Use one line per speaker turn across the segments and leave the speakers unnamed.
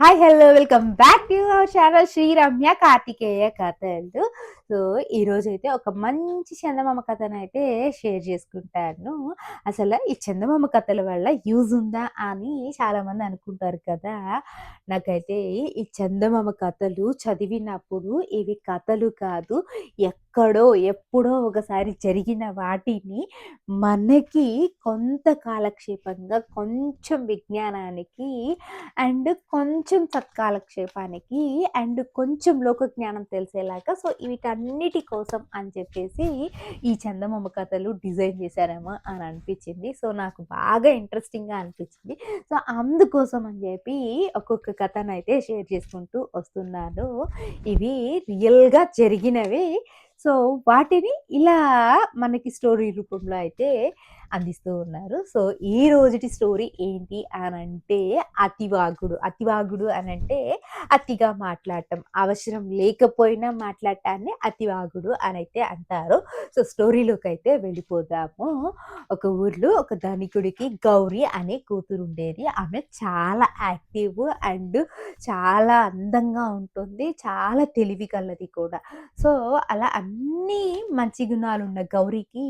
Hi hello welcome back to our channel Sri Ramya Karthikeya కథలు so ఈరోజు అయితే ఒక మంచి చందమామ కథను అయితే షేర్ చేసుకుంటాను. అసలు ఈ చందమామ కథల వల్ల యూజ్ ఉందా అని చాలామంది అనుకుంటారు కదా. నాకైతే ఈ చందమామ కథలు చదివినప్పుడు ఇవి కథలు కాదు ఎక్కడో ఎప్పుడో ఒకసారి జరిగిన వాటిని మనకి కొంత కాలక్షేపంగా కొంచెం విజ్ఞానానికి అండ్ కొంచెం సత్కాలక్షేపానికి అండ్ కొంచెం లోక జ్ఞానం తెలిసేలాగా సో వీటన్నిటి కోసం అని చెప్పేసి ఈ చందమామ కథలు డిజైన్ చేశారేమో అని అనిపించింది. సో నాకు బాగా ఇంట్రెస్టింగ్గా అనిపించింది. సో అందుకోసం అని చెప్పి ఒక్కొక్క కథనైతే షేర్ చేసుకుంటూ వస్తున్నాను. ఇవి రియల్గా జరిగినవి. సో వాటిని ఇలా మనకి స్టోరీ రూపంలో అయితే అందిస్తూ ఉన్నారు. సో ఈ రోజుటి స్టోరీ ఏంటి అని అంటే అతివాగుడు. అతివాగుడు అని అంటే అతిగా మాట్లాడటం. అవసరం లేకపోయినా మాట్లాడటాన్ని అతివాగుడు అని అయితే అంటారు. సో స్టోరీలోకి అయితే వెళ్ళిపోదాము. ఒక ఊర్లో ఒక ధనికుడికి గౌరీ అనే కూతురు ఉండేది. ఆమె చాలా యాక్టివ్ అండ్ చాలా అందంగా ఉంటుంది. చాలా తెలివి కలది కూడా. సో అలా అన్ని మంచి గుణాలు ఉన్న గౌరీకి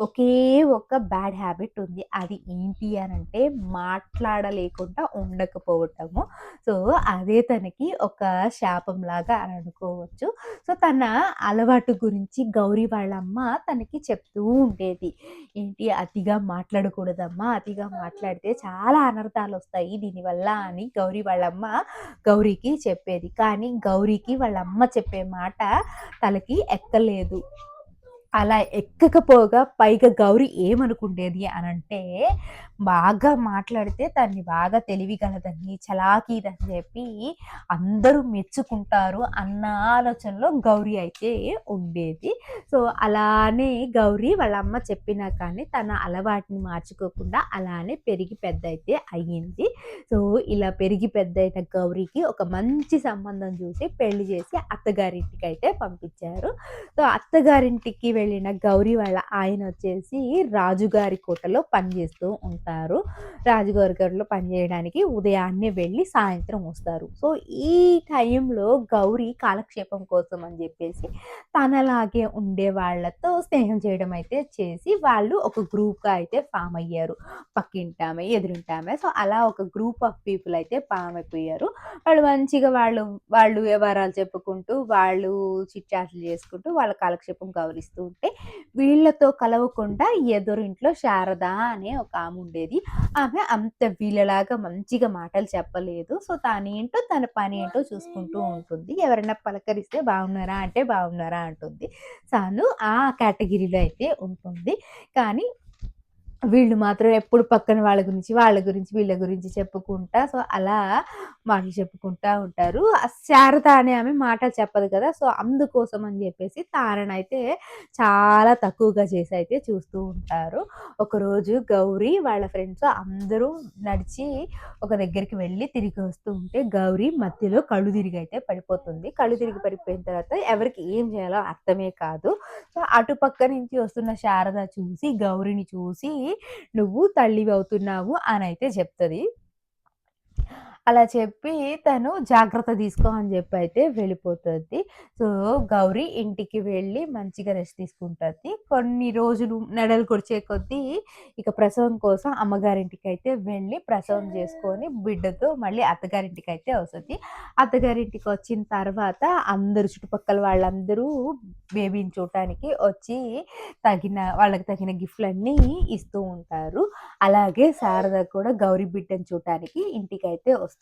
ఒకే ఒక బ్యాడ్ హ్యాబిట్ ఉంది. అది ఏంటి అని అంటే మాట్లాడలేకుండా ఉండకపోవటము. సో అదే తనకి ఒక శాపం లాగా అని అనుకోవచ్చు. సో తన అలవాటు గురించి గౌరీ వాళ్ళమ్మ తనకి చెప్తూ ఉండేది. ఏంటి అతిగా మాట్లాడకూడదమ్మా అతిగా మాట్లాడితే చాలా అనర్థాలు వస్తాయి దీనివల్ల అని గౌరీ వాళ్ళమ్మ గౌరీకి చెప్పేది. కానీ గౌరీకి వాళ్ళ అమ్మ చెప్పే మాట తలకి ఎక్కలేదు. అలా ఎక్కకపోగా పైగా గౌరీ ఏమనుకుండేది అని అంటే బాగా మాట్లాడితే తన్ని బాగా తెలివిగలదని చలాకీదని చెప్పి అందరూ మెచ్చుకుంటారు అన్న ఆలోచనలో గౌరీ అయితే ఉండేది. సో అలానే గౌరీ వాళ్ళ అమ్మ చెప్పినా కానీ తన అలవాటుని మార్చుకోకుండా అలానే పెరిగి పెద్ద అయితే అయ్యింది. సో ఇలా పెరిగి పెద్ద అయిన గౌరీకి ఒక మంచి సంబంధం చూసి పెళ్ళి చేసి అత్తగారింటికి అయితే పంపించారు. సో అత్తగారింటికి వెళ్ళి వెళ్ళిన గౌరీ వాళ్ళ ఆయన వచ్చేసి రాజుగారి కోటలో పనిచేస్తూ ఉంటారు. రాజుగారి కోటలో పనిచేయడానికి ఉదయాన్నే వెళ్ళి సాయంత్రం వస్తారు. సో ఈ టైంలో గౌరీ కాలక్షేపం కోసం అని చెప్పేసి తనలాగే ఉండే వాళ్ళతో స్నేహం చేయడం అయితే చేసి వాళ్ళు ఒక గ్రూప్గా అయితే ఫామ్ అయ్యారు. పక్కింటామే ఎదురుంటామే. సో అలా ఒక గ్రూప్ ఆఫ్ పీపుల్ అయితే ఫామ్ అయిపోయారు. వాళ్ళు మంచిగా వాళ్ళు వాళ్ళు వ్యవహారాలు చెప్పుకుంటూ వాళ్ళు చిట్చాట్లు చేసుకుంటూ వాళ్ళ కాలక్షేపం గౌరిస్తూ ఉంటే వీళ్ళతో కలవకుండా ఎదురింట్లో శారద అనే ఒక ఆమె ఉండేది. ఆమె అంత వీళ్ళలాగా మంచిగా మాటలు చెప్పలేదు. సో తానేంటో తన పని ఏంటో చూసుకుంటూ ఉంటుంది. ఎవరైనా పలకరిస్తే బాగున్నారా అంటే బాగున్నారా అంటుంది. తాను ఆ కేటగిరీలో అయితే ఉంటుంది. కానీ వీళ్ళు మాత్రం ఎప్పుడు పక్కన వాళ్ళ గురించి వాళ్ళ గురించి వీళ్ళ గురించి చెప్పుకుంటా సో అలా మాటలు చెప్పుకుంటా ఉంటారు. శారద అనే ఆమె మాటలు చెప్పదు కదా సో అందుకోసం అని చెప్పేసి తారణైతే చాలా తక్కువగా చేసి అయితే చూస్తూ ఉంటారు. ఒకరోజు గౌరీ వాళ్ళ ఫ్రెండ్స్ అందరూ నడిచి ఒక దగ్గరికి వెళ్ళి తిరిగి వస్తూ ఉంటే గౌరీ మధ్యలో కళ్ళు తిరిగి అయితే పడిపోతుంది. కళ్ళు తిరిగి పడిపోయిన తర్వాత ఎవరికి ఏం చేయాలో అర్థమే కాదు. సో అటుపక్క నుంచి వస్తున్న శారద చూసి గౌరిని చూసి నువ్వు తల్లివి అవుతున్నావు అని అయితే చెప్తుంది. అలా చెప్పి తను జాగ్రత్త తీసుకో అని చెప్పి అయితే వెళ్ళిపోతుంది. సో గౌరీ ఇంటికి వెళ్ళి మంచిగా రెస్ట్ తీసుకుంటుంది. కొన్ని రోజులు నెడలు కొడిచే కొద్దీ ఇక ప్రసవం కోసం అమ్మగారింటికి అయితే వెళ్ళి ప్రసవం చేసుకొని బిడ్డతో మళ్ళీ అత్తగారింటికి అయితే వస్తుంది. అత్తగారింటికి వచ్చిన తర్వాత అందరు చుట్టుపక్కల వాళ్ళందరూ బేబీని చూడటానికి వచ్చి తగిన వాళ్ళకి తగిన గిఫ్ట్లన్నీ ఇస్తూ ఉంటారు. అలాగే శారద కూడా గౌరీ బిడ్డను చూడటానికి ఇంటికి అయితే వస్తుంది.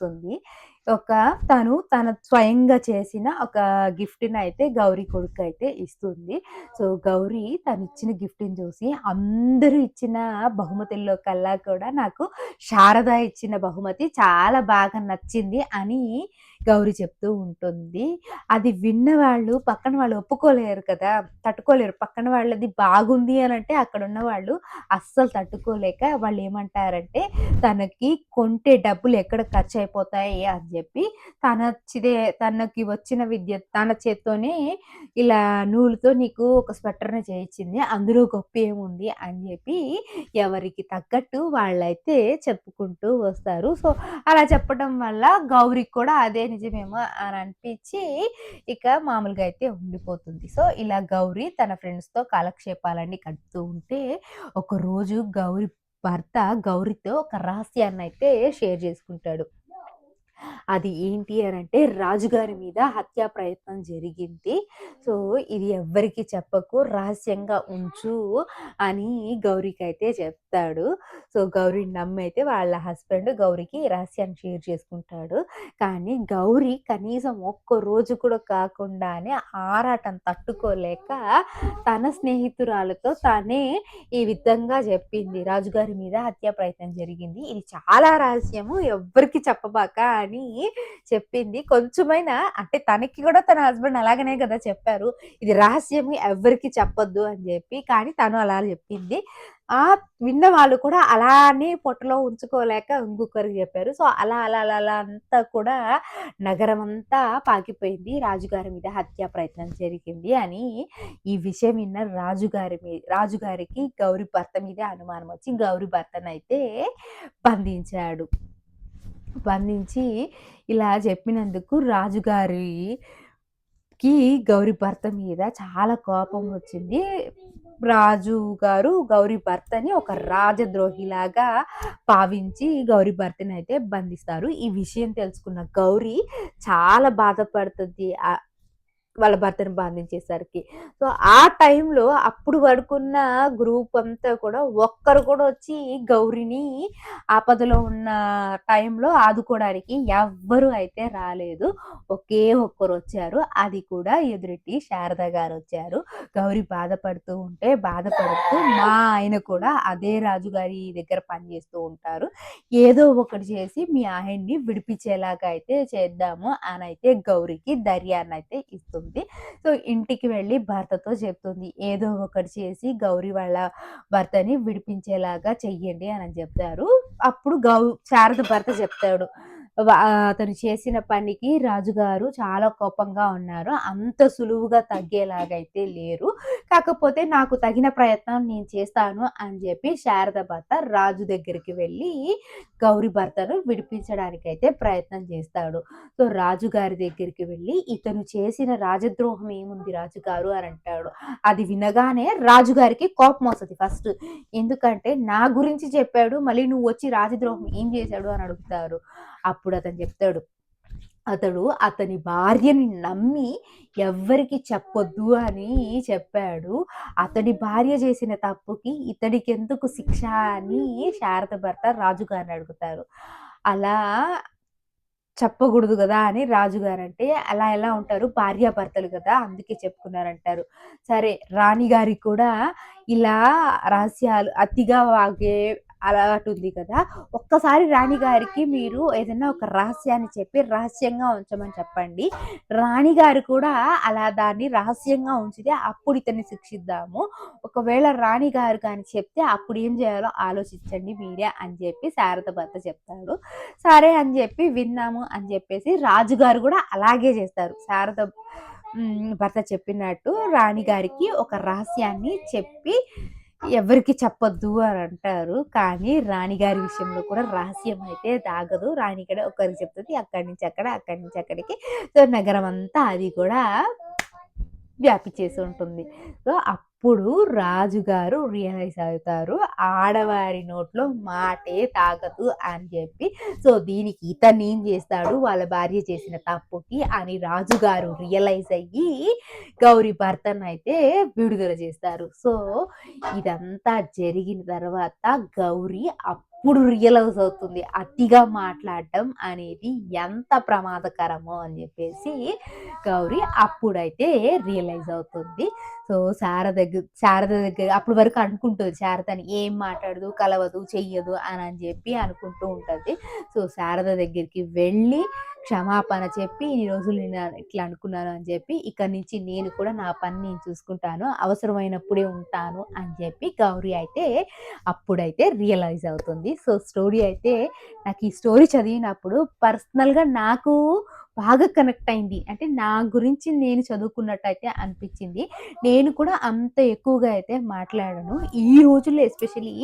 ఒక తను తన స్వయంగా చేసిన ఒక గిఫ్ట్ని అయితే గౌరీ కొడుకు అయితే ఇస్తుంది. సో గౌరీ తను ఇచ్చిన గిఫ్ట్ని చూసి అందరూ ఇచ్చిన బహుమతుల్లో కల్లా కూడా నాకు శారద ఇచ్చిన బహుమతి చాలా బాగా నచ్చింది అని గౌరీ చెప్తూ ఉంటుంది అది విన్న వాళ్ళు పక్కన వాళ్ళు ఒప్పుకోలేరు కదా! తట్టుకోలేరు. పక్కన వాళ్ళది బాగుంది అని అంటే అక్కడున్న వాళ్ళు అస్సలు తట్టుకోలేక వాళ్ళు ఏమంటారంటే తనకి కొంటే డబ్బులు ఎక్కడ ఖర్చయిపోతాయి అని చెప్పి తన చిదే తనకి వచ్చిన విద్య తన చేత్తోనే ఇలా నూలుతో నీకు ఒక స్వెటర్‌ని చేయించింది. అందులో గొప్ప ఏముంది అని చెప్పి ఎవరికి తగ్గట్టు వాళ్ళైతే చెప్పుకుంటూ వస్తారు. సో, అలా చెప్పడం వల్ల గౌరికి కూడా అదే నిజమేమో అని అనిపించి ఇక మామూలుగా అయితే ఉండిపోతుంది. సో, ఇలా గౌరి తన ఫ్రెండ్స్‌తో కాలక్షేపాలన్నీ కడుతూ ఉంటే, ఒకరోజు గౌరి భర్త గౌరితో ఒక రహస్యాన్ని అయితే షేర్ చేసుకుంటాడు అది ఏంటి అని అంటే రాజుగారి మీద హత్యా ప్రయత్నం జరిగింది. సో, ఇది ఎవ్వరికి చెప్పకు, రహస్యంగా ఉంచు అని గౌరికైతే చెప్తాడు. సో, గౌరిని నమ్మయితే వాళ్ళ హస్బెండ్ గౌరికి రహస్యాన్ని షేర్ చేసుకుంటాడు. కానీ గౌరి కనీసం ఒక్క రోజు కూడా కాకుండానే ఆరాటం తట్టుకోలేక, తన స్నేహితురాలతో తనే ఈ విధంగా చెప్పింది రాజుగారి మీద హత్యా ప్రయత్నం జరిగింది. ఇది చాలా రహస్యము ఎవ్వరికి చెప్పబాక అని చెప్పింది. కొంచెమైనా అంటే తనకి కూడా తన హస్బెండ్ అలాగనే కదా చెప్పారు. ఇది రహస్యము ఎవరికి చెప్పొద్దు అని చెప్పి కానీ తను అలా చెప్పింది ఆ విన్న వాళ్ళు కూడా అలానే పొట్టలో ఉంచుకోలేక ఇంకొకరికి చెప్పారు సో, అలా అలా అలా అలా అంతా కూడా నగరం అంతా పాకిపోయింది. రాజుగారి మీద హత్యా ప్రయత్నం జరిగింది అని. ఈ విషయం విన్న రాజుగారి మీద రాజుగారికి గౌరీ భర్త మీదే అనుమానమొచ్చి గౌరీ భర్తనైతే బంధించాడు. బంధించి ఇలా చెప్పినందుకు రాజుగారి రాజుగారికి గౌరీ భర్త మీద చాలా కోపం వచ్చింది. రాజు గారు గౌరీ భర్తని ఒక రాజద్రోహిలాగా భావించి గౌరీ భర్తని అయితే బంధిస్తారు. ఈ విషయం తెలుసుకున్న గౌరి చాలా బాధపడుతుంది వాళ్ళ భర్తను బంధించేసరికి. సో, ఆ టైంలో అప్పుడు పడుకున్న గ్రూప్ అంతా కూడా ఒక్కరు కూడా వచ్చి గౌరిని ఆపదలో ఉన్న టైంలో ఆదుకోవడానికి ఎవ్వరు అయితే రాలేదు. ఒకే ఒక్కరు వచ్చారు అది కూడా ఎదురెట్టి శారద గారొచ్చారు. గౌరి బాధపడుతూ ఉంటే బాధపడుతూ మా ఆయన కూడా అదే రాజుగారి దగ్గర పనిచేస్తూ ఉంటారు. ఏదో ఒకటి చేసి మీ ఆయన్ని విడిపించేలాగా అయితే చేద్దాము అని అయితే గౌరికి ధైర్యాన్నయితే ఇస్తుంది. సో, ఇంటికి వెళ్ళి భర్తతో చెప్తుంది. ఏదో ఒకటి చేసి గౌరి వాళ్ళ భర్తని విడిపించేలాగా చెయ్యండి అని చెప్తారు. అప్పుడు గౌ శారద భర్త చెప్తాడు. అతను చేసిన పనికి రాజుగారు చాలా కోపంగా ఉన్నారు. అంత సులువుగా తగ్గేలాగైతే లేరు. కాకపోతే నాకు తగిన ప్రయత్నం నేను చేస్తాను అని చెప్పి శారద భర్త రాజు దగ్గరికి వెళ్ళి గౌరీ భర్తను విడిపించడానికైతే ప్రయత్నం చేస్తాడు. సో, రాజుగారి దగ్గరికి వెళ్ళి ఇతను చేసిన రాజద్రోహం ఏముంది రాజుగారు అని అంటాడు. అది వినగానే రాజుగారికి కోపం వస్తుంది ఫస్ట్. ఎందుకంటే నా గురించి చెప్పాడు. మళ్ళీ నువ్వు వచ్చి రాజద్రోహం ఏం చేశాడు అని అడుగుతారు. అప్పుడు అతను చెప్తాడు. అతడు అతని భార్యని నమ్మి ఎవ్వరికి చెప్పొద్దు అని చెప్పాడు. అతడి భార్య చేసిన తప్పుకి ఇతడికెందుకు శిక్ష అని శారద భర్త రాజుగారిని అడుగుతారు. అలా చెప్పకూడదు కదా అని రాజుగారంటే, అలా ఎలా ఉంటారు భార్యాభర్తలు కదా అందుకే చెప్పుకున్నారంటారు. సరే రాణి గారికి కూడా ఇలా రహస్యాలు అతిగా వాగే అలవాటుంది కదా! ఒక్కసారి రాణి గారికి మీరు ఏదైనా ఒక రహస్యాన్ని చెప్పి రహస్యంగా ఉంచమని చెప్పండి. రాణి గారు కూడా అలా దాన్ని రహస్యంగా ఉంచితే అప్పుడు ఇతన్ని శిక్షిద్దాము. ఒకవేళ రాణి గారు గాని చెప్తే అప్పుడు ఏం చేయాలో ఆలోచించండి మీరే అని చెప్పి శారద భర్త చెప్తాడు. సరే అని చెప్పి విన్నాము అని చెప్పేసి రాజుగారు కూడా అలాగే చేస్తారు. శారద భర్త చెప్పినట్టు రాణి గారికి ఒక రహస్యాన్ని చెప్పి ఎవరికి చెప్పొద్దు అని అంటారు. కానీ రాణిగారి విషయంలో కూడా రహస్యం అయితే దాగదు. రాణి ఇక్కడ ఒకరికి చెప్తుంది అక్కడి నుంచి అక్కడ, అక్కడి నుంచి అక్కడికి. సో, నగరం అంతా అది కూడా వ్యాపించేసి ఉంటుంది. సో, అప్పుడు రాజుగారు రియలైజ్ అవుతారు. ఆడవారి నోట్లో మాటే తాగదు అని చెప్పి సో, దీనికి ఇతను ఏం చేస్తాడు వాళ్ళ భార్య చేసిన తప్పుకి అని రాజుగారు రియలైజ్ అయ్యి గౌరి భర్తనైతే విడుదల చేస్తారు. సో, ఇదంతా జరిగిన తర్వాత గౌరీ గౌరి అప్పుడు రియలైజ్ అవుతుంది. అతిగా మాట్లాడటం అనేది ఎంత ప్రమాదకరమో అని చెప్పేసి గౌరి అప్పుడైతే రియలైజ్ అవుతుంది. సో, శారద దగ్గర శారద దగ్గర అప్పుడు వరకు అనుకుంటుంది శారదని ఏం మాట్లాడదు, కలవదు, చెయ్యదు అని చెప్పి అనుకుంటూ ఉంటుంది సో, శారద దగ్గరికి వెళ్ళి క్షమాపణ చెప్పి ఇన్ని రోజులు నేను ఇట్లా అనుకున్నాను అని చెప్పి ఇక్కడి నుంచి నేను కూడా నా పని నేను చూసుకుంటాను అవసరమైనప్పుడే ఉంటాను అని చెప్పి గౌరీ అయితే అప్పుడైతే రియలైజ్ అవుతుంది. సో స్టోరీ అయితే నాకు ఈ స్టోరీ చదివినప్పుడు పర్సనల్గా నాకు బాగా కనెక్ట్ అయింది. అంటే నా గురించి నేను చదువుకున్నట్టు అయితే అనిపించింది. నేను కూడా అంత ఎక్కువగా అయితే మాట్లాడను. ఈ రోజుల్లో ఎస్పెషలీ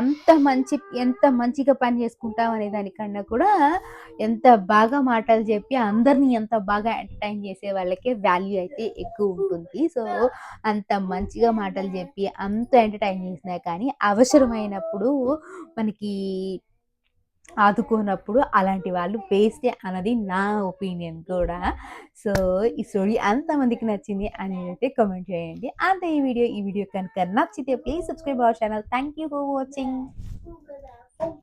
ఎంత మంచి ఎంత మంచిగా పని చేసుకుంటావు అనే దానికన్నా కూడా ఎంత బాగా మాటలు చెప్పి అందరినీ ఎంత బాగా ఎంటర్టైన్ చేసే వాళ్ళకే వాల్యూ అయితే ఎక్కువ ఉంటుంది. సో అంత మంచిగా మాటలు చెప్పి అంత ఎంటర్టైన్ చేసినా కానీ అవసరమైనప్పుడు మనకి ఆదుకోనప్పుడు అలాంటి వాళ్ళు వేస్టే అన్నది నా ఒపీనియన్ కూడా. సో ఈ స్టోరీ అంతమందికి నచ్చింది అని అయితే కామెంట్ చేయండి. అంతే ఈ వీడియో ఈ వీడియో కనుక నచ్చితే please subscribe our channel. Thank you for watching.